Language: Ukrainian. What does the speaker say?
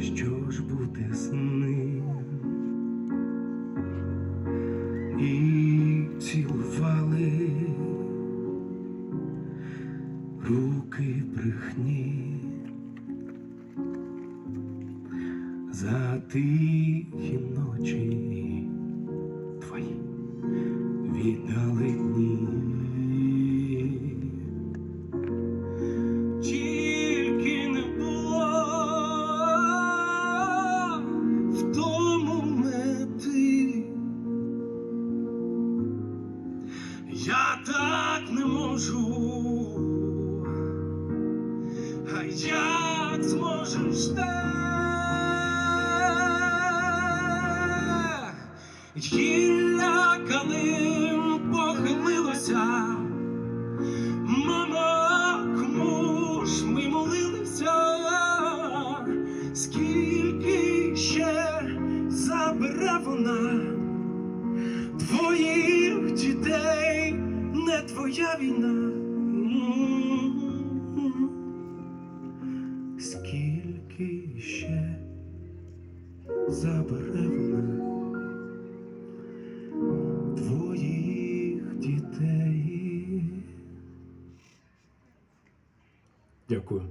що ж буде з ним? І цілували руки брехні за тихі ночі твої віддалені. Я так не можу. А як зможеш так? Гілля калин похилилося. Мамо, кому ж ми молилися? Скільки ще забере вона твоїх дітей, не твоя війна. Скільки ще забере вона твоїх дітей. Дякую.